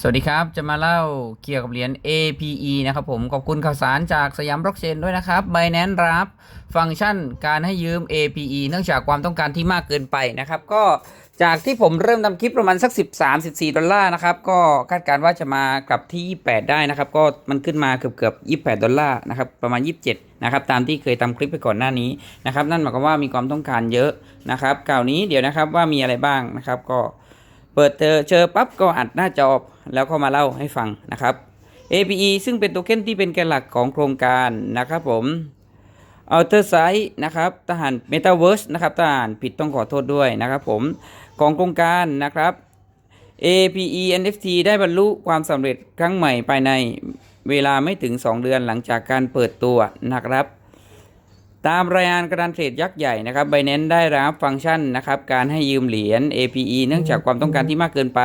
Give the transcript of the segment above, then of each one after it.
สวัสดีครับ จะมาเล่าเกี่ยวกับเหรียญ APE นะครับผม ขอบคุณข่าวสารจากสยามบล็อกเชนด้วยนะครับ Binance รับฟังก์ชันการให้ยืม APE เนื่องจากความต้องการที่มากเกินไปนะครับ ก็จากที่ผมเริ่มทำคลิปประมาณสัก 13-14 ดอลลาร์นะครับ ก็คาดการณ์ว่าจะมากลับที่ 28 ได้นะครับ ก็มันขึ้นมาเกือบเกือบ28 ดอลลาร์นะครับ ประมาณ 27 นะครับ ตามที่เคยทำคลิปไปก่อนหน้านี้นะครับ นั่นหมายความว่ามีความต้องการเยอะนะครับกล่าวนี้เดี๋ยวนะครับว่ามีอะไรบ้างนะครับ ก็ เปิดเจอเจอปั๊บก็อัดหน้าจอแล้วก็มาเล่าให้ฟังนะครับ APE ซึ่งเป็นโทเค็นที่เป็นแกนหลักของโครงการนะครับผม a l t e r s i t e นะครับทหาร Metaverse นะครับทหารผิดต้องขอโทษด้วยนะครับผมของโครงการนะครับ APE NFT ได้บรรลุความสำเร็จครั้งใหม่ภายในเวลาไม่ถึง 2 เดือนหลังจากการเปิดตัวนะครับ ตามรายงานกระดานเทรดยักษ์ใหญ่นะครับ Binance ได้รับฟังก์ชันนะครับการให้ยืมเหรียญ APE เนื่องจากความต้องการที่มากเกินไป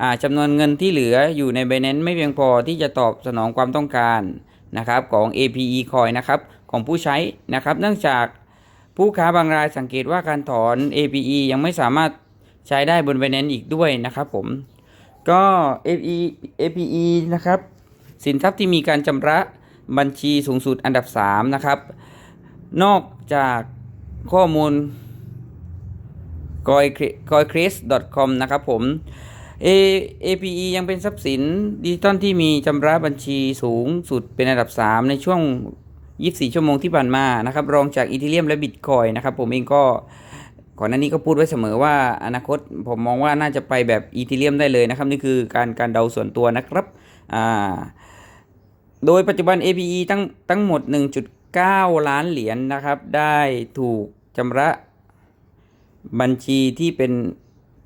อ่าจำนวนเงินที่เหลืออยู่ใน Binance ไม่เพียงพอที่จะตอบสนองความต้องการนะครับของ APE Coin นะครับของผู้ใช้นะครับ เนื่องจากผู้ค้าบางรายสังเกตว่าการถอน APE ยังไม่สามารถใช้ได้บน Binance อีกด้วยนะครับผมก็ APE APE นะครับสินทรัพย์ที่มีการชำระบัญชีสูงสุดอันดับ 3 นะครับ นอกจากข้อมูล g o i c r i s c o m นะครับผม APE ยังเป็นทรัพย์สินดิจิตอลที่มีชำระบัญชีสูงสุดเป็นอันดับ 3 ในช่วง 24 ชั่วโมงที่ผ่านมานะครับ รองจากอีเทเรียมและบิตคอยนะครับ ผมเองก็ก่อนหน้านี้ก็พูดไว้เสมอว่าอนาคตผมมองว่าน่าจะไปแบบอีเทเรียมได้เลยนะครับ นี่คือการการเดาส่วนตัวนะครับ โดยปัจจุบัน APE ทั้งทั้งหมด 9 ล้านเหรียญนะครับ ได้ถูกชำระบัญชีที่เป็น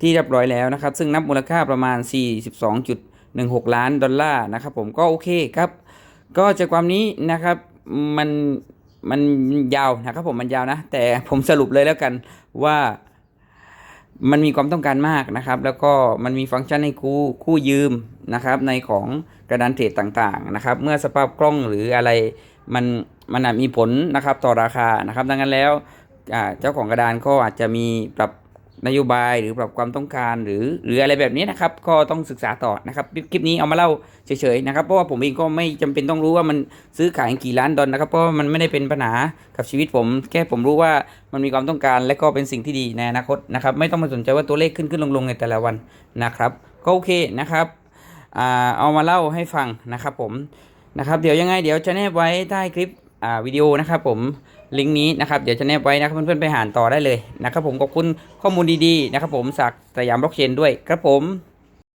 ที่เรียบร้อยแล้วนะครับ ซึ่งนับมูลค่าประมาณ 42.16 ล้านดอลลาร์นะครับ ผมก็โอเคครับ ก็จากความนี้นะครับมันมันยาวนะครับผมมันยาวนะ แต่ผมสรุปเลยแล้วกันว่ามันมีความต้องการมากนะครับ แล้วก็มันมีฟังก์ชันให้กู้กู้ยืมนะครับ ในของกระดานเทรดต่างๆนะครับ เมื่อสภาพคล่องหรืออะไร มันมันอาจมีผลนะครับต่อราคานะครับ ดังนั้นแล้วเจ้าของกระดานก็อาจจะมีปรับนโยบายหรือปรับความต้องการหรือหรืออะไรแบบนี้นะครับ ก็ต้องศึกษาต่อนะครับคลิปนี้เอามาเล่าเฉยๆนะครับเพราะว่าผมเองก็ไม่จำเป็นต้องรู้ว่ามันซื้อขายกี่ล้านดอลนะครับเพราะว่ามันไม่ได้เป็นปัญหากับชีวิตผม แค่ผมรู้ว่ามันมีความต้องการและก็เป็นสิ่งที่ดีในอนาคตนะครับ ไม่ต้องมาสนใจว่าตัวเลขขึ้นขึ้นลงลงในแต่ละวันนะครับ ก็โอเคนะครับอเอามาเล่าให้ฟังนะครับผม นะครับเดี๋ยวยังไงเดี๋ยวจะแนบไว้ใต้คลิปอ่าวิดีโอนะครับผมลิงก์นี้นะครับเดี๋ยวจะแนบไว้นะครับเพื่อนๆไปหานต่อได้เลยนะครับผมขอบคุณข้อมูลดีๆนะครับผมจากสยามบล็อกเชนด้วยครับผม